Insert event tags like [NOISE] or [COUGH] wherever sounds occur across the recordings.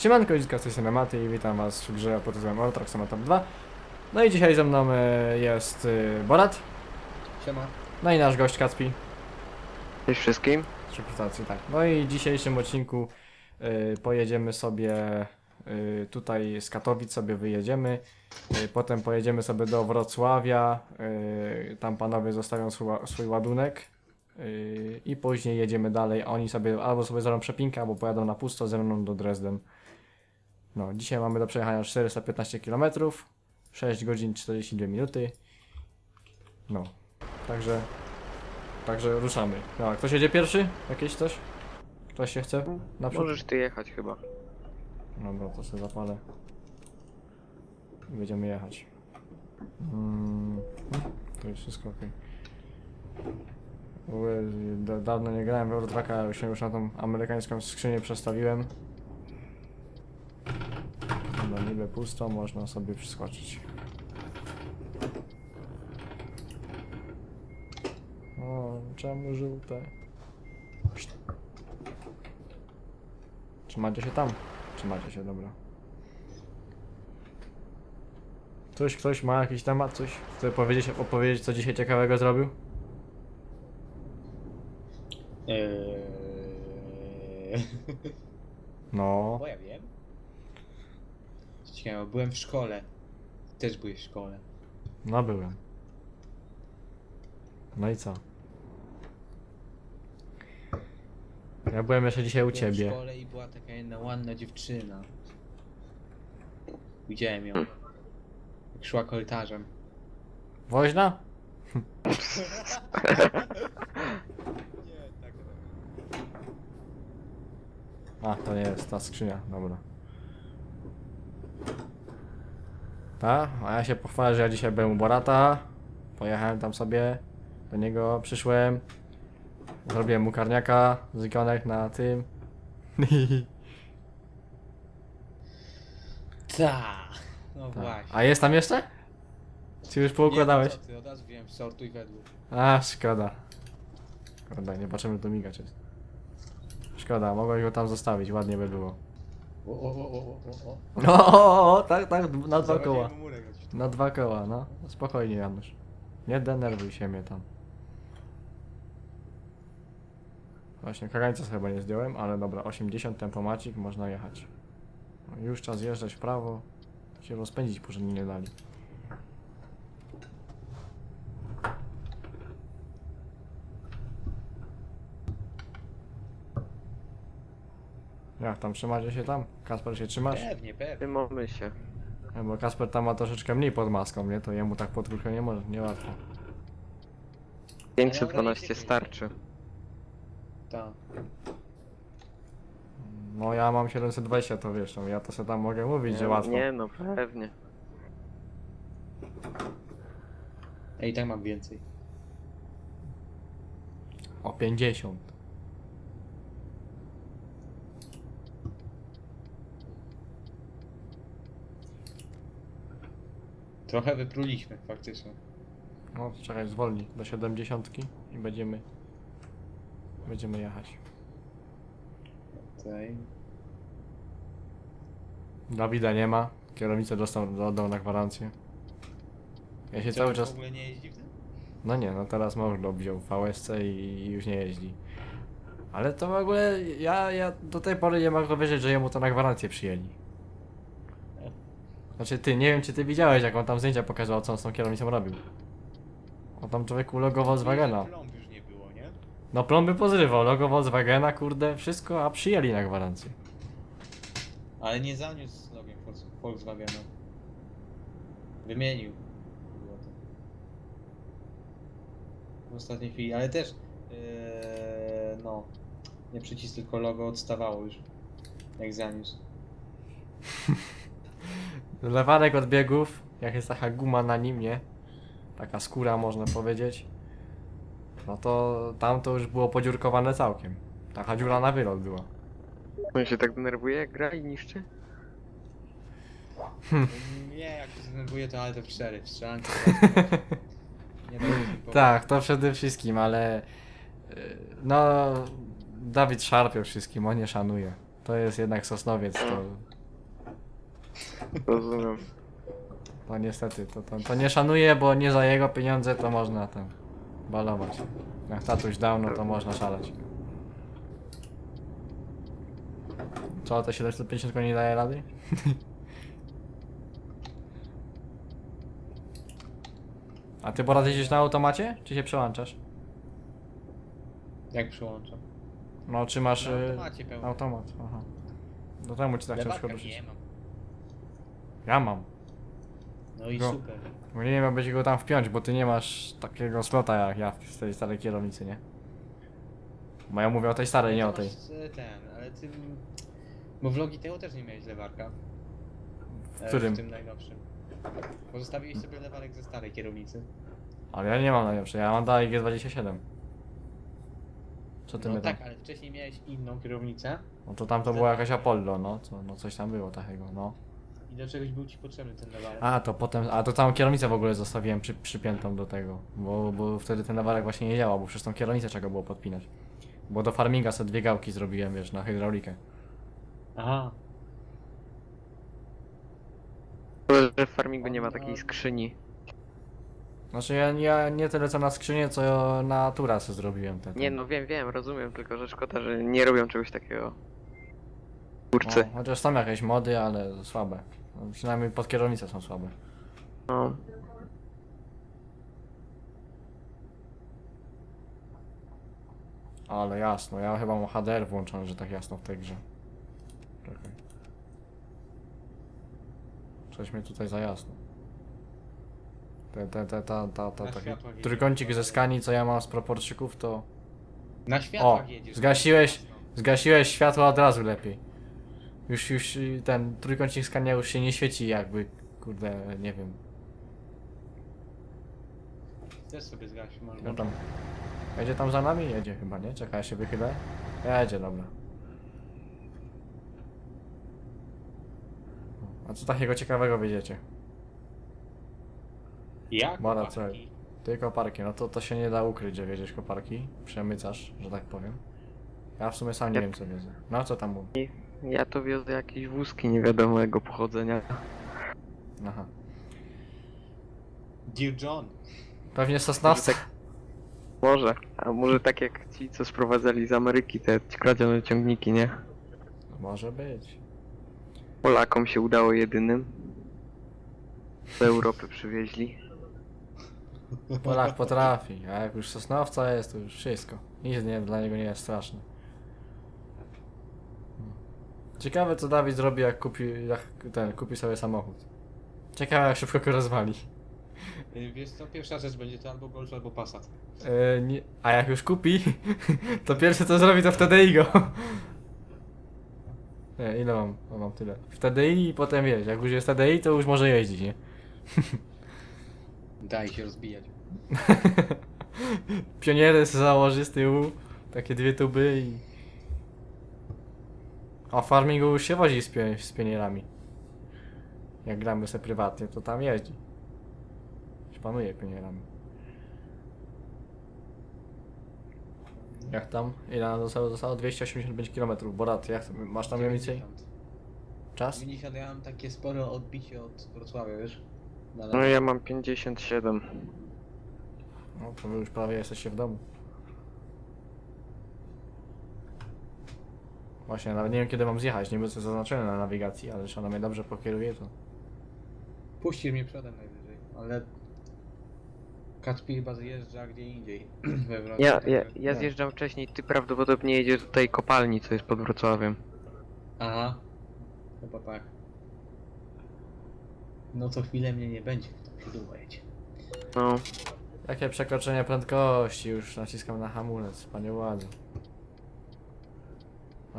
Siemanko, Idziska, z tej strony Maty i witam was w grze pod tytułem Truck Simulator 2. No i dzisiaj ze mną e, jest e, Borat, Siema. no i nasz gość Kacpi. Cześć wszystkim. z rekrutacji, tak. No i w dzisiejszym odcinku e, pojedziemy sobie tutaj z Katowic sobie wyjedziemy. Potem pojedziemy sobie do Wrocławia. tam panowie zostawią swój, ła- swój ładunek. I później jedziemy dalej. Oni sobie albo sobie zrobią przepinkę, albo pojadą na pusto ze mną do Dresden. No, dzisiaj mamy do przejechania 415 km, 6 godzin 42 minuty. No, także Także ruszamy. Dobra, ktoś jedzie pierwszy? Jakieś coś? Ktoś się chce? Naprzód? Możesz ty jechać chyba. Dobra, to sobie zapalę. I będziemy jechać. Mm, to jest wszystko ok. Dawno nie grałem w Eurotracka, już się już na tą amerykańską skrzynię przestawiłem. Niby pusto, można sobie przeskoczyć. O, czemu żółte? Trzymacie się tam? Trzymacie się, dobra. Ktoś, ktoś ma jakiś temat, coś? Chce powiedzieć, opowiedzieć, co dzisiaj ciekawego zrobił? Eee... No, Bo ja wiem. Ciekawe, byłem w szkole. Też byłeś w szkole. no byłem. No i co? Ja byłem jeszcze dzisiaj u Byłem w ciebie. szkole i była taka jedna ładna dziewczyna. Widziałem ją. Jak szła korytarzem. Woźna? [LAUGHS] Nie, tak. A, to nie jest ta skrzynia, dobra. Ta? A ja się pochwalę, że ja dzisiaj byłem u Borata. Pojechałem tam sobie, do niego przyszłem. Zrobiłem mu karniaka z ikonek na tym. [LAUGHS] Ta. No Tak. właśnie. A jest tam jeszcze? Czy już poukładałeś? Nie, no co ty, od razu wiem, sortuj według. A, szkoda. Szkoda, nie patrzymy, tu migać jest. Szkoda, mogłem go tam zostawić, ładnie by było. O, o, o, o, o, o. No, o, o, tak, tak, na dwa koła. murek. Na dwa koła, no. Spokojnie, Janusz. Nie denerwuj się mnie tam. Właśnie, kagańca chyba nie zdjąłem, ale dobra, 80 tempomacik, można jechać. No, już czas jeżdżać w prawo. Się rozpędzić porządnie nie dali. Jak tam, trzymacie się tam? Kasper się trzymasz? Pewnie, pewnie. Trzymamy się. No bo Kasper tam ma troszeczkę mniej pod maską, nie? To jemu tak po trójkę nie może, nie łatwo. 512 starczy. Tak. No ja mam 720, to wiesz, no, ja to sobie tam mogę mówić, że łatwo. Nie no, pewnie. Ja i tak mam więcej. O 50. Trochę wypruliśmy faktycznie. No czekaj, zwolni do 70 i będziemy będziemy jechać. Tutaj. Dawida nie ma, kierownicę dostał, oddał na gwarancję. Ja się cały w czas... ogóle nie jeździ w tym? No nie, no teraz mąż wziął VSC i i już nie jeździ. Ale to w ogóle, ja, ja do tej pory nie mogę wierzyć, że jemu to na gwarancję przyjęli. Znaczy ty, nie wiem czy ty widziałeś jak on tam zdjęcia pokazał, co on z tą kierownicą robił. On tam człowieku logo Volkswagena. Plomb już nie było, nie? No plomby pozrywał, logo Volkswagena, kurde, wszystko, a przyjęli na gwarancję. Ale nie zaniósł logiem Volks- Volkswagena. Wymienił. Było to. W ostatniej chwili, ale też yy, no nie przycisk tylko logo odstawało już. Jak zaniósł. [LAUGHS] Lewarek od biegów, jak jest taka guma na nim, nie? Taka skóra można powiedzieć. No to tam to już było podziurkowane całkiem. Taka dziura na wylot była. On się tak denerwuje jak gra i niszczy? Nie, jak się zdenerwuje to ale to w cztery, w strzelankę. nie da się Tak, to przede wszystkim, ale y, no Dawid szarpie wszystkim, on nie szanuje. To jest jednak Sosnowiec, to Rozumiem. To niestety, to, to, to nie szanuje, bo nie za jego pieniądze to można tam balować. Jak tatuś dał, no to można szaleć. Co, to 750 nie daje rady? [LAUGHS] A ty Borat jeździsz na automacie, czy się przełączasz? Jak przyłączam? No, czy masz Na y, automacie pełno. automat? Aha. Do temu ci tak ciężko Lewarka ruszyć. nie mam. Ja mam. No i No. super. Bo nie wiem, będzie go tam wpiąć, bo ty nie masz takiego slota jak ja w tej starej kierownicy, nie? Bo ja mówię o tej starej, nie o tej. masz, e, Ten, ale ty... Bo vlogi tego też nie miałeś lewarka. W E, którym? W tym najnowszym. Bo zostawiłeś sobie lewarek ze starej kierownicy. Ale ja nie mam najlepszej, ja mam dalej G27. Co ty No my tam? tak, ale wcześniej miałeś inną kierownicę No to tam to była jakaś Apollo, no, co, no coś tam było takiego, no. I do czegoś był ci potrzebny ten lewarek. A, to potem, a to całą kierownicę w ogóle zostawiłem przy, przypiętą do tego, bo, bo wtedy ten lewarek właśnie nie działał, bo przez tą kierownicę trzeba było podpinać. Bo do farminga sobie dwie gałki zrobiłem, wiesz, na hydraulikę. Aha. Szkoda, że w farmingu nie ma takiej skrzyni. Znaczy ja, ja nie tyle co na skrzynię, co na turasy zrobiłem te. te. Nie no wiem, wiem, rozumiem, tylko że szkoda, że nie robią czegoś takiego. Kurczę. No, chociaż są jakieś mody, ale słabe. No, przynajmniej pod kierownicę są słabe. No. Ale jasno, ja chyba mam HDR włączony, że tak jasno w tej grze. Czekaj. Coś mnie tutaj za jasno. Te, te, te, ta, ta, ta, Na taki światłach jedzie. trójkącik ze skani, co ja mam z proporczyków, to Na światłach O, jedziesz. zgasiłeś. zgasiłeś światło od razu lepiej. Już, już ten trójkącik skania już się nie świeci jakby, kurde, nie wiem. Też sobie zgasił, może. No tam. Jedzie tam za nami? Jedzie chyba, nie? Czekaj, ja się wychylę. Jedzie, dobra. A co takiego ciekawego wiedziecie? Jak? Mara, Chłopaki? Ty koparki, no to, to się nie da ukryć, że wiedziesz koparki. Przemycasz, że tak powiem. Ja w sumie sam nie wiem co wiedzę. No co tam mówi? Ja to wiozę jakieś wózki niewiadomego pochodzenia. Aha. Dear John. Pewnie sosnowce. Może. A może tak jak ci, co sprowadzali z Ameryki te kradzione ciągniki, nie? Może być. Polakom się udało jedynym. Do Europy przywieźli. Polak potrafi, a jak już sosnowca jest, to już wszystko. Nic nie, dla niego nie jest straszne. Ciekawe co Dawid zrobi jak kupi, jak ten, kupi sobie samochód. Ciekawe jak szybko go rozwali. Y, Wiesz co, pierwsza rzecz będzie to albo Golf, albo Passat. E, nie, a jak już kupi, [LAUGHS] to pierwsze co zrobi to wtedy i go. Nie, ile mam? O, mam tyle. Wtedy i potem jeździ. Jak już jest TDI, to już może jeździć, nie? Daj się rozbijać. [LAUGHS] Pioniery se założy z tyłu, takie dwie tuby i... A w farmingu się wozi z, pio- z pionierami. Jak gramy sobie prywatnie, to tam jeździ. Szpanuje pionierami. Jak tam? Ile nam zostało? Zostało 285 km. Borat, jak masz tam mniej więcej 90. czas? 90 ja mam takie spore odbicie od Wrocławia, wiesz? Na No ja mam 57. No to wy już prawie jesteście w domu. Właśnie, nawet nie wiem kiedy mam zjechać, nie było co zaznaczone na nawigacji, ale jeśli ona mnie dobrze pokieruje, to... Puścisz mnie przodem najwyżej, ale... Kacpi chyba zjeżdża gdzie indziej. [CLEARS THROAT] We Wrocławiu, Ja, ja, ja no. zjeżdżam wcześniej, ty prawdopodobnie jedziesz do tej kopalni, co jest pod Wrocławiem. Aha. Chyba tak. No co chwilę mnie nie będzie, to się długo jedzie. No, Jakie przekroczenie prędkości, już naciskam na hamulec, panie władzy.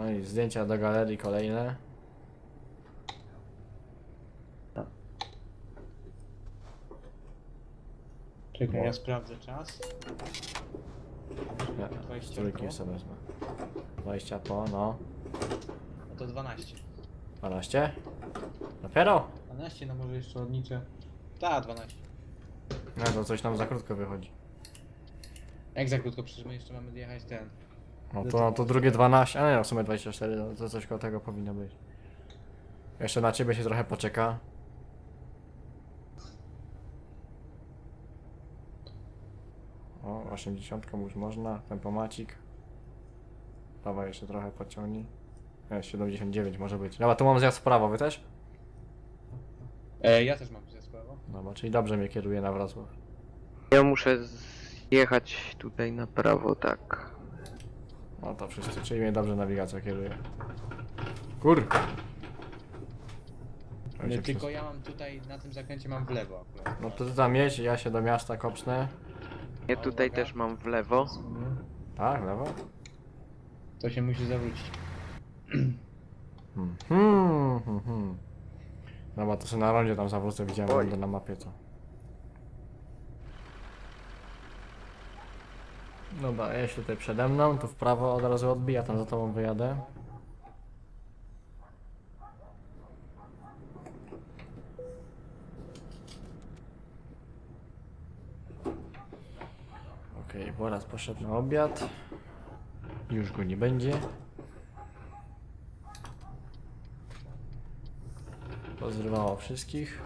No i zdjęcia do galerii kolejne. Czekaj, ja sprawdzę czas. Ja, 20 trójki po. sobie wezmę. 20 po, no. No to 12. 12? Dopiero? 12, no może jeszcze odliczę. Ta, 12. No to coś nam za krótko wychodzi. Jak za krótko, przecież my jeszcze mamy jechać ten. No to, no to drugie 12, a nie, no w sumie 24, no to coś koło tego powinno być. Jeszcze na ciebie się trochę poczeka. O, 80 już można, tempomacik. Dawaj jeszcze trochę pociągnij. E, 79 może być. Dobra, tu mam zjazd w prawo, wy też? E, ja też mam ze sprawą. Dobra, czyli dobrze mnie kieruje na Wrocław. Ja muszę zjechać tutaj na prawo, tak. No to wszyscy, czyli mnie dobrze nawigacja kieruje. Kur! Się No, tylko przez- ja mam tutaj, na tym zakręcie mam w lewo akurat. No to ty tam jedź, ja się do miasta kopsnę. Ja tutaj Uwaga. też mam w lewo. Tak, lewo? To się musi zawrócić. Hmm. Hmm, hmm, hmm. Dobra, to sobie na rondzie tam zawrócę, widziałem na mapie to. Dobra, jeśli tutaj przede mną, to w prawo od razu odbija, tam za tobą wyjadę. Okej, okay, Boraz poszedł na obiad. Już go nie będzie. Pozrywało wszystkich.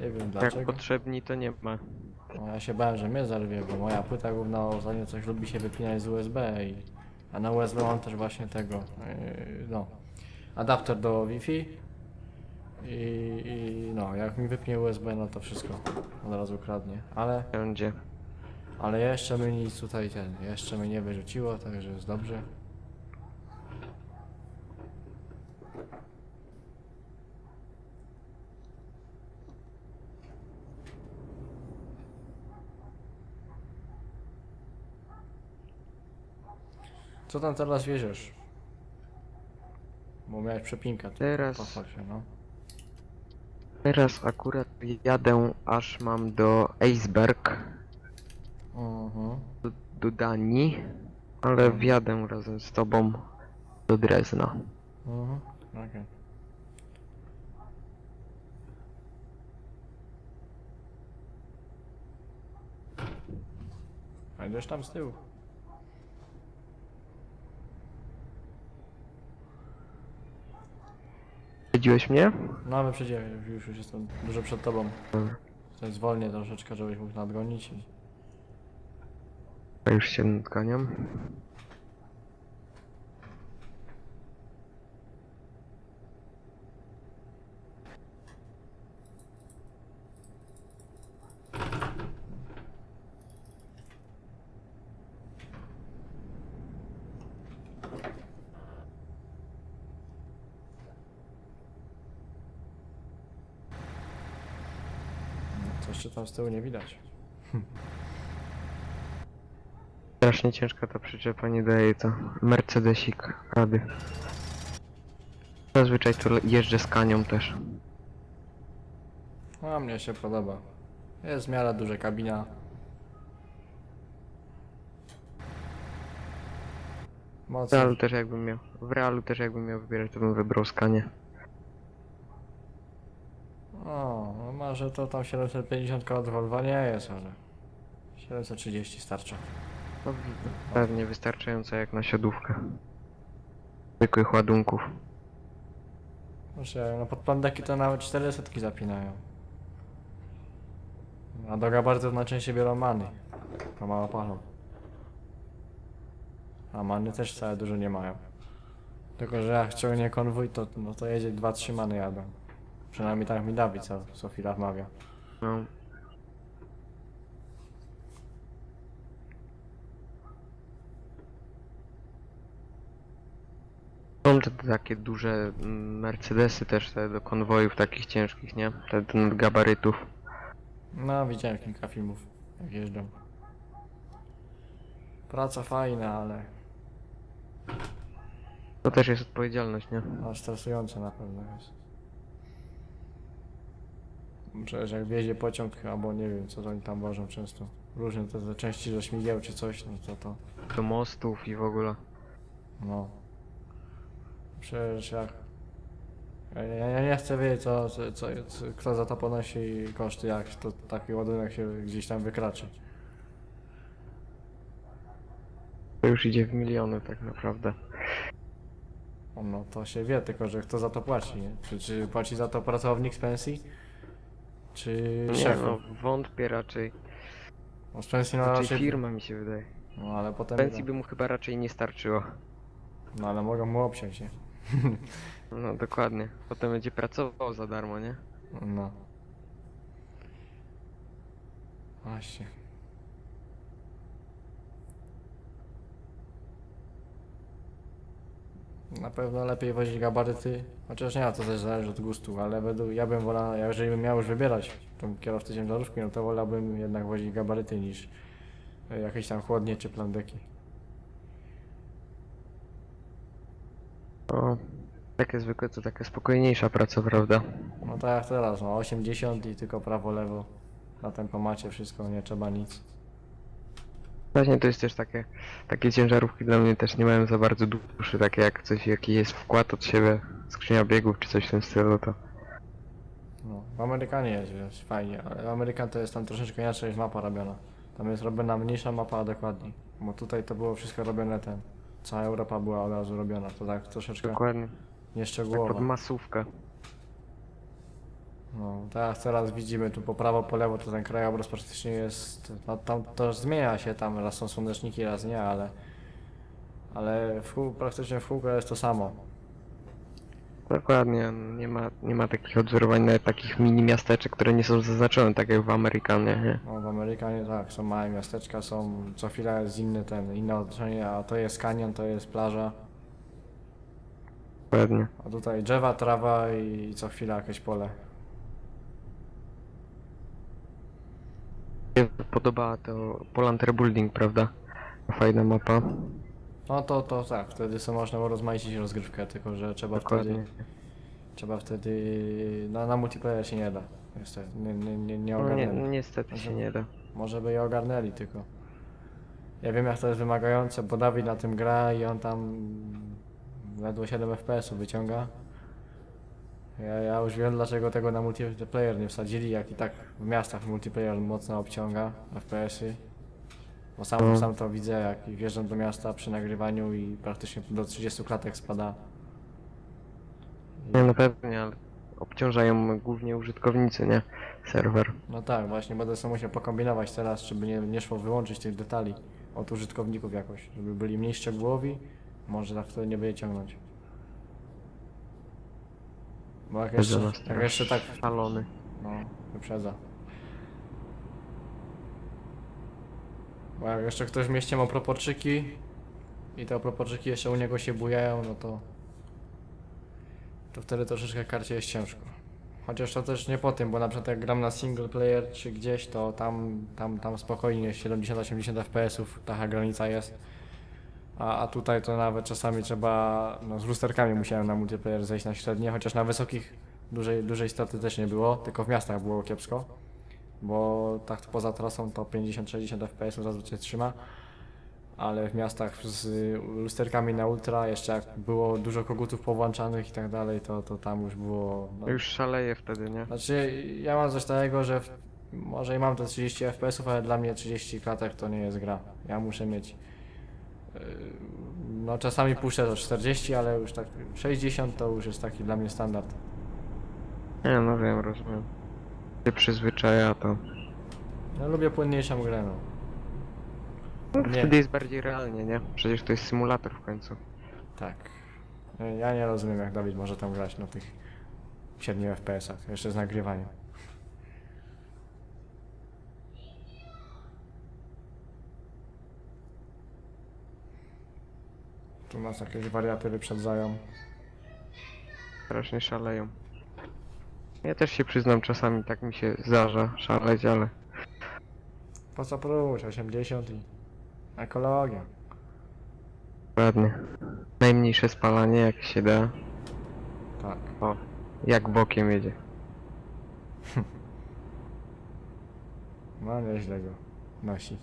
Nie wiem Jak dlaczego. potrzebni to nie ma. No, ja się bałem, że mnie zarwie, bo moja płyta główna ostatnio coś lubi się wypinać z USB i... A na USB mam też właśnie tego, yy, no, adapter do Wi-Fi i, i no, jak mi wypnie USB, no to wszystko od razu kradnie, ale, Będzie. ale jeszcze mi nic tutaj ten, jeszcze mnie nie wyrzuciło, także jest dobrze. Co tam teraz wieziesz? Bo miałeś przepinkę. tu. Teraz- no. Teraz akurat jadę aż mam do Eisberg, Mhm. do, do Danii, ale wjadę razem z tobą do Drezna. Mhm. Okej. A idziesz tam z tyłu. Widziałeś mnie? No ale przejdziemy, już, już, jestem dużo przed tobą. Dobra. Tutaj zwolnię troszeczkę, żebyś mógł nadgonić i... Ja już się nadganiam. No, Coś tam z tyłu nie widać. Strasznie ciężka ta przyczepa, nie daje to. Mercedesik rady. Zazwyczaj tu le- jeżdżę z kanią też. A mnie się podoba. Jest w miarę duża kabina. W Mocno. realu też jakbym miał. W realu też jakbym miał wybierać, to bym wybrał skanie. O, no może to tam 750 od Volvo nie jest, ale 730 starcza. No, pewnie wystarczająco jak na siodówkę. Zwykłych ładunków. Znaczy, no pod plandeki to nawet 400 zapinają. A do gabarytów najczęściej biorą many. To mało palą. A many też wcale dużo nie mają. Tylko, że jak ciągnie konwój, to, no to jedzie 2-3 many jadą. Przynajmniej tak mi Dawid, co, co chwila wmawia. No. Są te takie duże mm, Mercedesy też te do konwojów takich ciężkich, nie? Te gabarytów. No, widziałem kilka filmów, jak jeżdżą. Praca fajna, ale To też jest odpowiedzialność, nie? no, stresująca na pewno jest. Przecież jak wjedzie pociąg, albo nie wiem, co to oni tam wożą często. Różne te, te części do śmigieł czy coś, no to to, Do mostów i w ogóle. no. Przecież jak... Ja, ja, ja nie chcę wiedzieć, co, co, co, co, kto za to ponosi koszty, jak to taki ładunek się gdzieś tam wykraczy. To już idzie w miliony tak naprawdę. No to się wie, tylko że kto za to płaci, nie? Czy, czy płaci za to pracownik z pensji? Czy Nie no, wątpię raczej. No z pensji no Raczej raczej... firma mi się wydaje. No ale potem... Pensji by mu chyba raczej nie starczyło. No ale mogą mu obciąć, nie? [LAUGHS] No dokładnie. Potem będzie pracował za darmo, nie? No. Właśnie. Na pewno lepiej wozić gabaryty, chociaż nie, to też zależy od gustu, ale według, ja bym wolał, jeżeli bym miał już wybierać tą kierowcę ciężarówki, no to wolałbym jednak wozić gabaryty niż e, jakieś tam chłodnie czy plandeki. O, takie zwykłe to taka spokojniejsza praca, prawda? No tak jak teraz, no 80 i tylko prawo, lewo. Na tempomacie wszystko, nie trzeba nic. Właśnie to jest też takie, takie ciężarówki dla mnie też nie mają za bardzo duszy, takie jak coś, jaki jest wkład od siebie, skrzynia biegów czy coś w tym stylu, to No, w Amerykanie jest, wiesz, fajnie, ale w Amerykan to jest tam troszeczkę inaczej jest mapa robiona. Tam jest robiona mniejsza mapa dokładniej, bo tutaj to było wszystko robione ten. Cała Europa była od razu robiona, to tak troszeczkę dokładnie, tak pod nieszczegółowo. masówkę. No, jak teraz widzimy tu po prawo, po lewo, to ten krajobraz praktycznie jest, no, tam to zmienia się, tam raz są słoneczniki, raz nie, ale ale w kół, praktycznie w kółko jest to samo. Dokładnie, nie ma, nie ma takich odwzorowań, nawet takich mini miasteczek, które nie są zaznaczone, tak jak w Amerykanie, nie? No, w Amerykanie tak, są małe miasteczka, są co chwila jest inny ten, inne otoczenie, a to jest kanion, to jest plaża, Dokładnie. a tutaj drzewa, trawa i co chwila jakieś pole. Mi się podoba to Polanter Building, prawda? Fajna mapa. No to, to tak, wtedy sobie można urozmaicić rozgrywkę, tylko że trzeba wtedy, trzeba wtedy, no na multiplayer się nie da, niestety, nie, nie, nie, nie No, nie, ogarnęli. niestety się nie da. Może by je ogarnęli tylko. Ja wiem jak to jest wymagające, bo Dawid na tym gra i on tam ledwo 7 FPS-ów wyciąga. Ja, ja już wiem dlaczego tego na multiplayer nie wsadzili, jak i tak w miastach multiplayer mocno obciąga FPS-y. Bo sam, No. sam to widzę, jak wjeżdżam do miasta przy nagrywaniu i praktycznie do 30 klatek spada. Nie, no pewnie, ale obciążają głównie użytkownicy, nie? Serwer. No tak, właśnie będę sobie musiał pokombinować teraz, żeby nie, nie szło wyłączyć tych detali od użytkowników jakoś, żeby byli mniej szczegółowi, może tak wtedy nie będzie ciągnąć. Bo jak jeszcze, nas jak jeszcze tak, Szalony. no, wyprzedza. Bo jak jeszcze ktoś w mieście ma proporczyki i te proporczyki jeszcze u niego się bujają, no to to wtedy troszeczkę karcie jest ciężko. Chociaż to też nie po tym, bo na przykład jak gram na single player czy gdzieś, to tam, tam, tam spokojnie 70-80 FPS-ów taka granica jest. A, a tutaj to nawet czasami trzeba, no z lusterkami musiałem na multiplayer zejść na średnie, chociaż na wysokich dużej, dużej straty też nie było, tylko w miastach było kiepsko. Bo tak poza trasą to 50-60 FPS zazwyczaj trzyma. Ale w miastach z lusterkami na ultra, jeszcze jak było dużo kogutów powłączanych i tak dalej, to, to tam już było. No, Już szaleje wtedy, nie? znaczy, ja mam coś takiego, że w, może i mam te 30 FPS-ów, ale dla mnie 30 klatek to nie jest gra. Ja muszę mieć. No, czasami puszczę to 40, ale już tak 60 to już jest taki dla mnie standard. Nie, no wiem, rozumiem. Się przyzwyczaja to. Ja lubię płynniejszą grę, no. No, Nie. wtedy jest bardziej realnie, nie? Przecież to jest symulator w końcu. Tak. Ja nie rozumiem, jak Dawid może tam grać na tych 7 FPS-ach, jeszcze z nagrywaniem. Tu nas jakieś wariaty wyprzedzają. Strasznie szaleją. Ja też się przyznam, czasami tak mi się zdarza szaleć, ale Po co próbować? 80 i ekologia. ładnie. Najmniejsze spalanie jak się da. Tak. O, jak bokiem jedzie. [LAUGHS] No nieźle go nosi.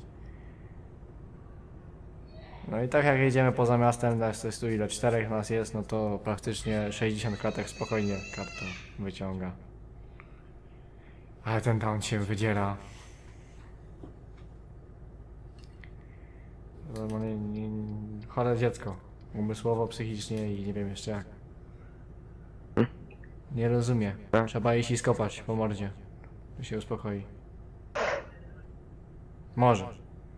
No i tak jak jedziemy poza miastem, nas jest tu ile? Czterech nas jest, no to praktycznie 60 klatek spokojnie karta wyciąga. Ale ten down się wydziera. No, nie, nie, chore dziecko. Umysłowo, psychicznie i nie wiem jeszcze jak. Nie rozumie. Tak. Trzeba iść i skopać po mordzie. To się uspokoi. Może.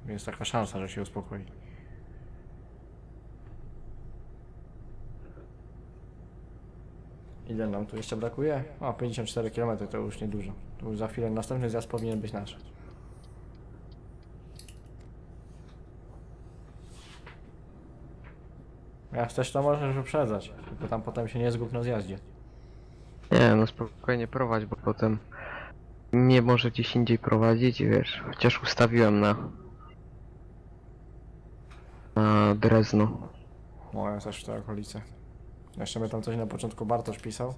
Jest taka szansa, że się uspokoi. Ile nam tu jeszcze brakuje? O, 54 km to już niedużo. To już za chwilę następny zjazd powinien być nasz. Jak chcesz to możesz wyprzedzać, tylko tam potem się nie zgub na zjaździe. Nie, no spokojnie prowadź, bo potem nie może gdzieś indziej prowadzić, wiesz, chociaż ustawiłem na na Drezno. No, ja też w te okolice. Jeszcze my tam coś na początku Bartosz pisał.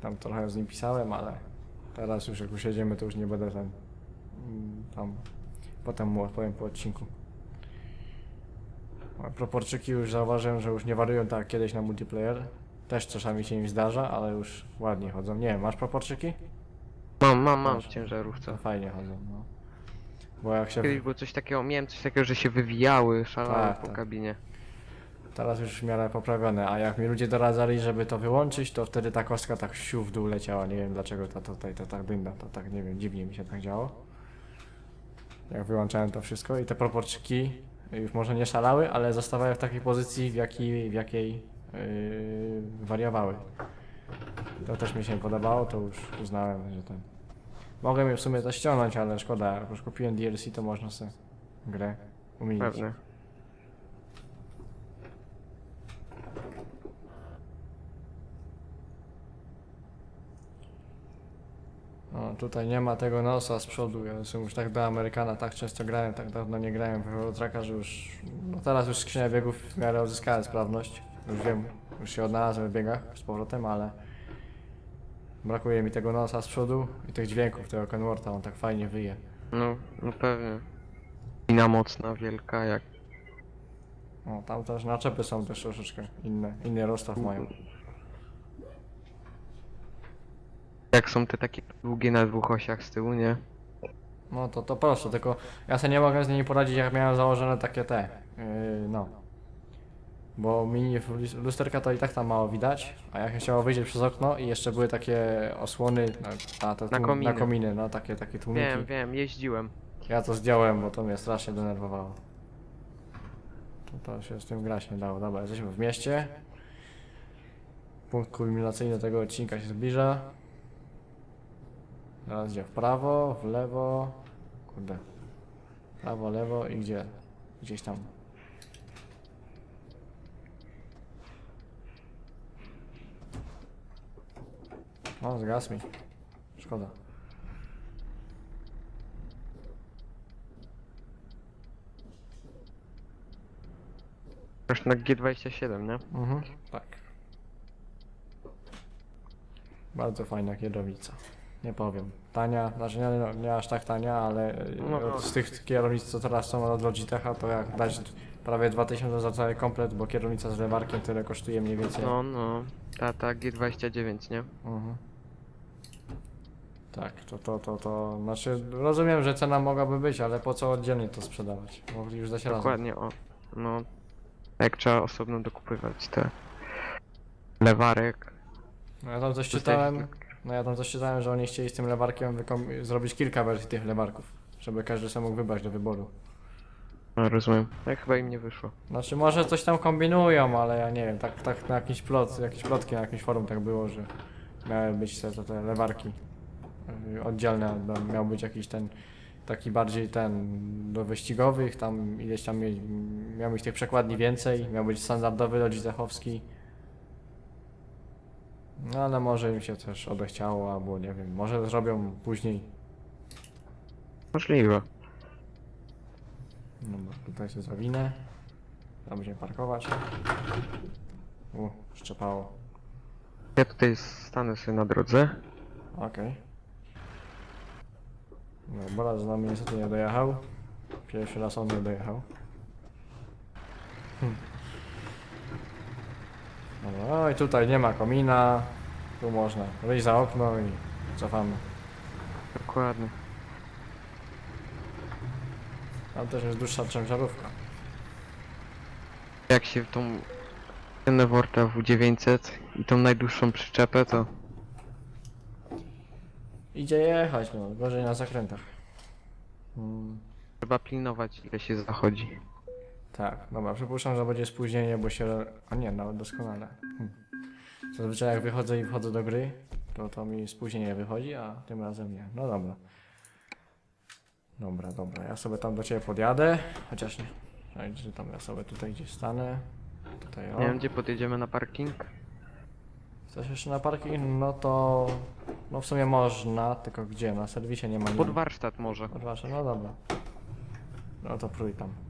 Tam trochę z nim pisałem, ale teraz już jak usiedziemy, to już nie będę mm, tam... Potem mu odpowiem po odcinku. Proporczyki już zauważyłem, że już nie wariują tak jak kiedyś na multiplayer. Też czasami się im zdarza, ale już ładnie chodzą. Nie wiem, masz proporczyki? Mam, mam, mam w ciężarówce. To fajnie chodzą, no. Bo jak się... Kiedyś było coś takiego, miałem coś takiego, że się wywijały, szalały Tak, po tak. kabinie. Teraz już w miarę poprawione, a jak mi ludzie doradzali, żeby to wyłączyć, to wtedy ta kostka tak siu w dół leciała. Nie wiem dlaczego to tutaj to, tak dynda, to tak nie wiem, dziwnie mi się tak działo. Jak wyłączałem to wszystko i te proporczyki już może nie szalały, ale zostawały w takiej pozycji, w, jakiej, w jakiej yy, wariowały. To też mi się podobało, to już uznałem, że ten... Mogę je w sumie to ściągnąć, ale szkoda, jak już kupiłem DLC, to można sobie grę umienić. Pewnie. O, tutaj nie ma tego nosa z przodu. Ja jestem już tak do Amerykana, tak często grałem, tak dawno nie grałem w Eurotracka, że już. No teraz już skrzynia biegów w miarę odzyskałem sprawność. Już wiem, już się odnalazłem w biegach z powrotem, ale. Brakuje mi tego nosa z przodu i tych dźwięków tego Kenwortha, on tak fajnie wyje. No, no pewnie. Lina mocna, wielka, jak O, tam też naczepy są też troszeczkę inne, inny rozstaw mają. Jak są te takie długie na dwóch osiach z tyłu, nie? No to to prosto, tylko ja sobie nie mogę z nimi poradzić jak miałem założone takie te, yy, no. Bo mini lus- lusterka to i tak tam mało widać, a jak chciało wyjrzeć przez okno i jeszcze były takie osłony na, na, te Na kominy. na kominy, no takie, takie tłumiki. Wiem, wiem, jeździłem. Ja to zdjąłem, bo to mnie strasznie denerwowało. To, to się z tym grać nie dało. Dobra, jesteśmy w mieście. Punkt kulminacyjny tego odcinka się zbliża. Teraz gdzie? W prawo, w lewo. Kurde. Prawo, lewo i gdzie? Gdzieś tam. O, zgasł mi. Szkoda. Aż na G27, nie? Mhm, tak. Bardzo fajna kierownica. Nie powiem. Tania, znaczy nie, nie aż tak tania, ale e, No. z tych kierownic, co teraz są od Logitecha, to jak dać prawie 2000 za cały komplet, bo kierownica z lewarkiem tyle kosztuje mniej więcej. No, no. Ta, ta G29, nie? Mhm. Tak, to, to, to, to, znaczy rozumiem, że cena mogłaby być, ale po co oddzielnie to sprzedawać? Mogli już dać razem. Dokładnie, o. No. Jak trzeba osobno dokupywać te lewarek. No ja tam coś czytałem, no ja tam coś czytałem, że oni chcieli z tym lewarkiem wykom- zrobić kilka wersji tych lewarków, żeby każdy sobie mógł wybrać do wyboru. No, rozumiem. Jak chyba im nie wyszło. Znaczy może coś tam kombinują, ale ja nie wiem, tak, tak na jakiś plot, jakieś plotki na jakimś forum tak było, że miały być te, te, te lewarki yy, oddzielne, no, miał być jakiś ten taki bardziej ten do wyścigowych, tam ileś tam mie- miał być tych przekładni więcej, miał być standardowy Logitechowski. No ale może im się też odechciało, albo nie wiem, może zrobią później. Możliwe. No bo tutaj się zawinę. Tam będziemy parkować. U, szczepało. Ja tutaj stanę sobie na drodze. Okej. Dobra, z nami niestety nie dojechał. Pierwszy raz on nie dojechał. Hm. No i tutaj nie ma komina. Tu można wyjść za okno i cofamy. Dokładnie. Tam też jest dłuższa ciężarówka. Jak się w tą cenę Worta W900 i tą najdłuższą przyczepę, to Idzie jechać, no, gorzej na zakrętach. Mm, trzeba pilnować ile się zachodzi. Tak, dobra, przypuszczam, że będzie spóźnienie, bo się... A nie, nawet doskonale. Hm. Zazwyczaj jak wychodzę i wchodzę do gry, to to mi spóźnienie wychodzi, a tym razem nie. No dobra. Dobra, dobra, ja sobie tam do ciebie podjadę, chociaż nie. Że tam ja sobie tutaj gdzieś stanę. Tutaj o. Nie wiem gdzie podjedziemy na parking. Chcesz jeszcze na parking? No to... No w sumie można, tylko gdzie? Na serwisie nie ma Pod warsztat może. Pod wasze, no dobra. No to prój tam.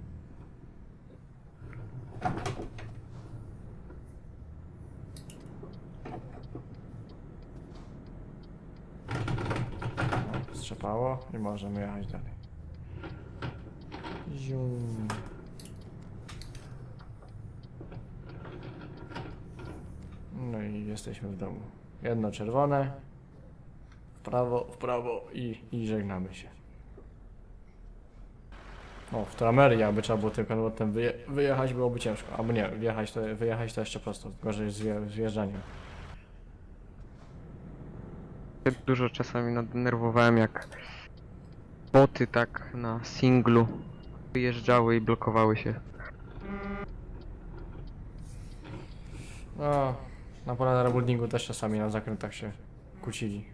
Strzepało i możemy jechać dalej. Zium. No i jesteśmy w domu. Jedno czerwone. W prawo, w prawo i, i żegnamy się. O, w Tramerii, aby trzeba było tylko potem wyje wyjechać, byłoby ciężko. Albo nie, wjechać to, wyjechać to jeszcze prosto, gorzej z, wje z wjeżdżaniem. Dużo czasami nadenerwowałem jak boty tak na singlu wyjeżdżały i blokowały się. No, na pole rebuildingu też czasami na zakrętach się kłócili.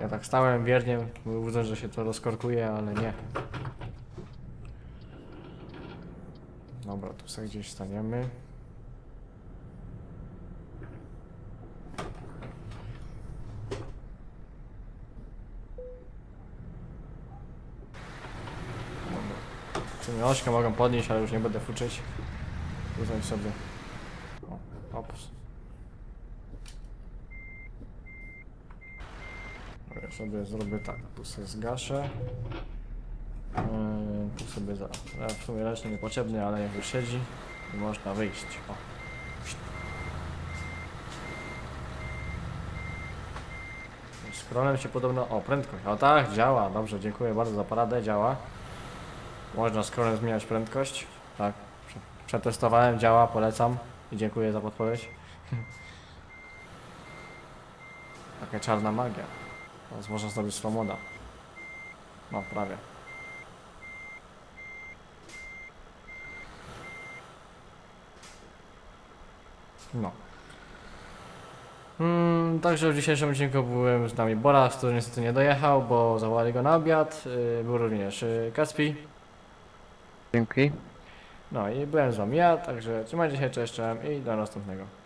Ja tak stałem wiernie, widząc, że się to rozkorkuje, ale nie. Dobra, tu sobie gdzieś staniemy. Sumie ośkę mogę podnieść, ale już nie będę fuczyć. Uznać sobie. O, ops. Ja sobie zrobię tak, tu sobie zgaszę. Tu sobie za. Ja w sumie reszty niepotrzebny, ale jak już siedzi, można wyjść. O. Scrollem się podobno. O, prędkość. O tak, działa. Dobrze, dziękuję bardzo za poradę, działa. Można scrollem zmieniać prędkość. Tak, prze- przetestowałem, działa, polecam. I dziękuję za podpowiedź. [LAUGHS] Taka czarna magia. Teraz można zrobić slow moda. No, prawie. No. Mm, także w dzisiejszym odcinku byłem z nami Boras, który niestety nie dojechał, bo zawołali go na obiad. Yy, był również yy, Kaspi. Dzięki. No i byłem z wami ja, także trzymajcie się, cześć, cześć i do następnego.